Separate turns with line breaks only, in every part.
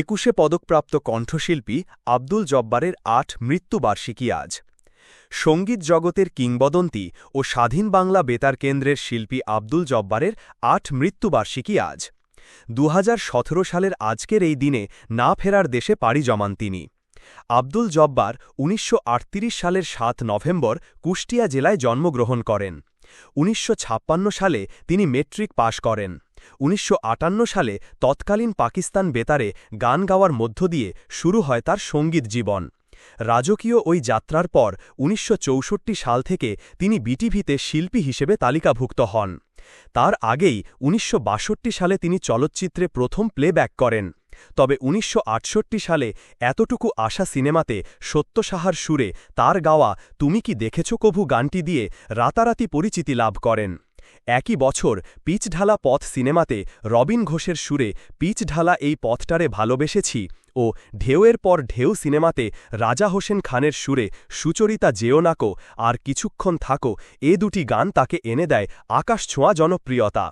একুশে পদকপ্রাপ্ত কণ্ঠশিল্পী আব্দুল জব্বারের আট মৃত্যুবার্ষিকী আজ। সংগীত জগতের কিংবদন্তি ও স্বাধীন বাংলা বেতার কেন্দ্রের শিল্পী আব্দুল জব্বারের আট মৃত্যুবার্ষিকী আজ। দু হাজার সতেরো সালের আজকের এই দিনে না ফেরার দেশে পাড়ি জমান তিনি। আব্দুল জব্বার উনিশশো আটত্রিশ সালের সাত নভেম্বর কুষ্টিয়া জেলায় জন্মগ্রহণ করেন। উনিশশো ছাপ্পান্ন সালে তিনি মেট্রিক পাশ করেন। উনিশশো আটান্ন সালে তৎকালীন পাকিস্তান বেতারে গান গাওয়ার মধ্য দিয়ে শুরু হয় তার সংগীত জীবন। রাজকীয় ওই যাত্রার পর উনিশশো চৌষট্টি সাল থেকে তিনি বিটিভিতে শিল্পী হিসেবে তালিকাভুক্ত হন। তার আগেই উনিশশো বাষট্টি সালে তিনি চলচ্চিত্রে প্রথম প্লেব্যাক করেন। তবে উনিশশো আটষট্টি সালে এতটুকু আশা সিনেমাতে সত্য সাহার সুরে তার গাওয়া তুমি কি দেখেছ কভু গানটি দিয়ে রাতারাতি পরিচিতি লাভ করেন। একই বছর পিচঢালা পথ সিনেমাতে রবিন ঘোষের সুরে পিচঢালা এই পথটারে ভালোবেসেছি ও ঢেউয়ের পর ঢেউ সিনেমাতে রাজা হোসেন খানের সুরে সুচরিতা যেওনাকো আর কিছুক্ষণ থাকো, এ দুটি গান তাকে এনে দেয় আকাশ ছোঁয়া জনপ্রিয়তা।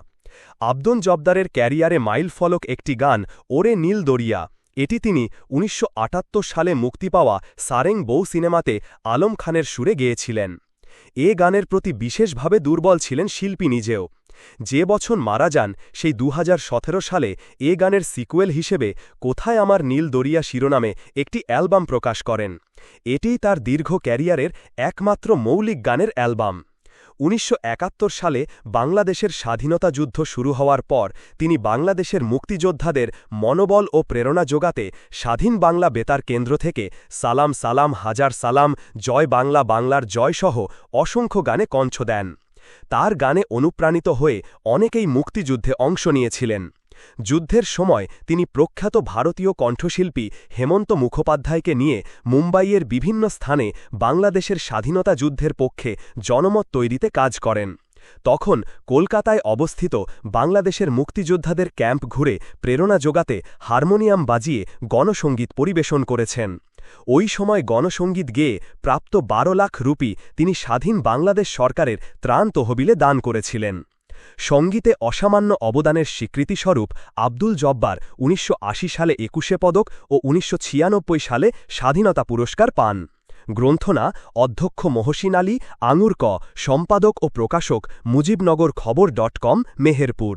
আব্দন জব্দারের ক্যারিয়ারে মাইল ফলক একটি গান, ওরে নীল দরিয়া, এটি তিনি উনিশশো আটাত্তর সালে মুক্তি পাওয়া সারেং বউ সিনেমাতে আলম খানের সুরে গেয়েছিলেন। এ গানের প্রতি বিশেষভাবে দুর্বল ছিলেন শিল্পী নিজেও। যে বছর মারা যান, সেই দু হাজার সতেরো সালে এ গানের সিকুয়েল হিসেবে কোথায় আমার নীল দরিয়া শিরোনামে একটি অ্যালবাম প্রকাশ করেন। এটি তার দীর্ঘ ক্যারিয়ারের একমাত্র মৌলিক গানের অ্যালবাম। উনিশশো একাত্তর সালে বাংলাদেশের স্বাধীনতা যুদ্ধ শুরু হওয়ার পর তিনি বাংলাদেশের মুক্তিযোদ্ধাদের মনোবল ও প্রেরণা যোগাতে স্বাধীন বাংলা বেতার কেন্দ্র থেকে সালাম সালাম, হাজার সালাম, জয় বাংলা, বাংলার জয়সহ অসংখ্য গানে কণ্ঠ দেন। তার গানে অনুপ্রাণিত হয়ে অনেকেই মুক্তিযুদ্ধে অংশ নিয়েছিলেন। যুদ্ধের সময় তিনি প্রখ্যাত ভারতীয় কণ্ঠশিল্পী হেমন্ত মুখোপাধ্যায়কে নিয়ে মুম্বাইয়ের বিভিন্ন স্থানে বাংলাদেশের স্বাধীনতা যুদ্ধের পক্ষে জনমত তৈরিতে কাজ করেন। তখন কলকাতায় অবস্থিত বাংলাদেশের মুক্তিযোদ্ধাদের ক্যাম্প ঘুরে প্রেরণা যোগাতে হারমোনিয়াম বাজিয়ে গণসঙ্গীত পরিবেশন করেছেন। ওই সময় গণসঙ্গীত গেয়ে প্রাপ্ত বারো লাখ রুপি তিনি স্বাধীন বাংলাদেশ সরকারের ত্রাণ তহবিলে দান করেছিলেন। সঙ্গীতে অসামান্য অবদানের স্বীকৃতিস্বরূপ আব্দুল জব্বার উনিশশো আশি সালে একুশে পদক ও উনিশশো ছিয়ানব্বই সালে স্বাধীনতা পুরস্কার পান। গ্রন্থনা অধ্যক্ষ মহসিন আলী আঙুরক সম্পাদক ও প্রকাশক মুজিবনগর খবর ডট কম, মেহেরপুর।